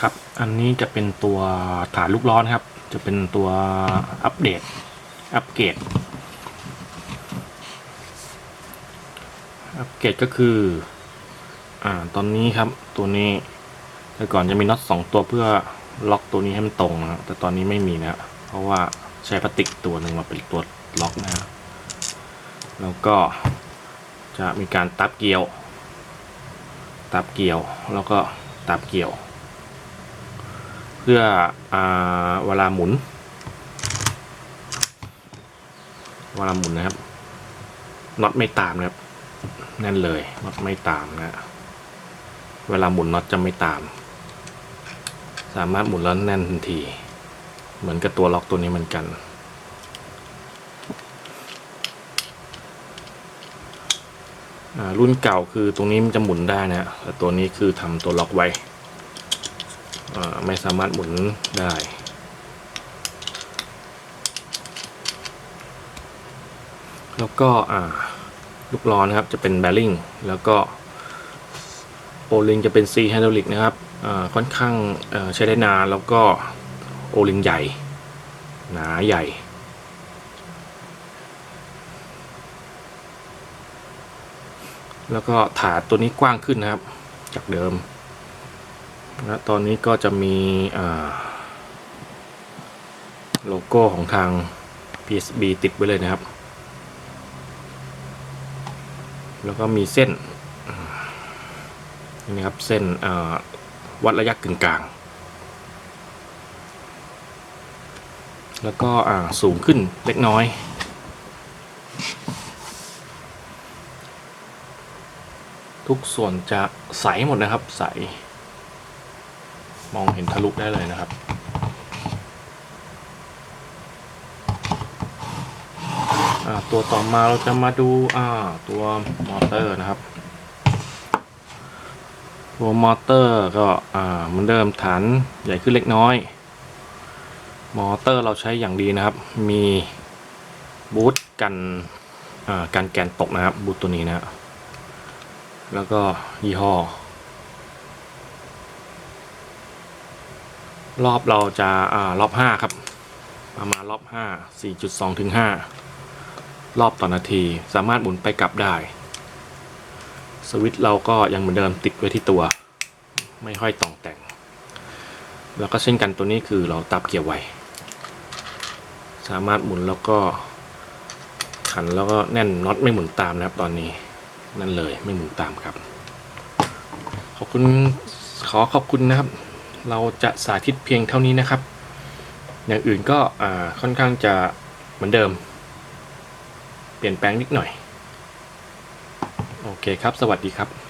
ครับ อันนี้จะเป็นตัวฐานลูกล้อนครับ จะเป็นตัวอัปเดต อัปเกรด อัปเกรดก็คือ อ่า ตอนนี้ครับ ตัวนี้แต่ก่อนจะมีน็อตสองตัวเพื่อล็อกตัวนี้ให้มันตรงนะครับแต่ตอนนี้ไม่มีนะเพราะว่าใช้พลาสติกตัวหนึ่งมาเป็นตัวล็อกนะครับแล้วก็จะมีการตับเกลียว ตับเกลียว แล้วก็ตับเกลียว พื่ออเวลาหมุน เวลาหมุนนะครับน็อตไม่ตามนะครับนั่นเลยน็อตไม่ตามนะเวลาหมุนน็อตจะไม่ตาม สามารถหมุนแล้วแน่นทันที เหมือนกับตัวล็อกตัวนี้เหมือนกันรุ่นเก่าคือตรงนี้มันจะหมุนได้นะแต่ตัวนี้คือทำตัวล็อกไว้ ไม่สามารถหมุนได้แล้วก็ลูกล้อนะครับจะเป็นแบริ่งแล้วก็โอลิงจะเป็น C ไฮดรอลิกนะครับค่อนข้างใช้ได้นานแล้วก็โอลิงใหญ่ หนาใหญ่ แล้วก็ถาดตัวนี้กว้างขึ้นนะครับ จากเดิม และตอนนี้ก็จะมีโลโก้ของทาง PSB ติดไว้เลยนะครับ แล้วก็มีเส้นนี่นะครับเส้นวัดระยะกึ่งกลาง แล้วก็สูงขึ้นเล็กน้อยทุกส่วนจะใสหมดนะครับใส มองเห็นทะลุได้เลยนะครับ ตัวต่อมาเราจะมาดูาตัวมอเตอร์นะครับ ตัวมอเตอร์ก็เหมือนเดิมฐานใหญ่ขึ้นเล็กน้อย มอเตอร์เราใช้อย่างดีนะครับ มีบูทกันอ่ากันแกนตกนะครับบูทตัวนี้นะครับแล้วก็ยี่ห้อ รอบเราจะอ่ารอบห้าครับ ประมาณรอบห้าสี่จุดสองถึงห้ารอบต่อนาที สามารถหมุนไปกลับได้ สวิตช์เราก็ยังเหมือนเดิมติดไว้ที่ตัว ไม่ห้อยต่องแต่ง แล้วก็เช่นกันตัวนี้คือเราตับเกียร์ไว้ สามารถหมุนแล้วก็ขันแล้วก็แน่นน็อตไม่หมุนตามนะครับตอนนี้นั่นเลยไม่หมุนตามครับ ขอบคุณขอขอบคุณนะครับ เราจะสาธิตเพียงเท่านี้นะครับ อย่างอื่นก็ค่อนข้างจะเหมือนเดิม เปลี่ยนแปลงนิดหน่อย โอเคครับ สวัสดีครับ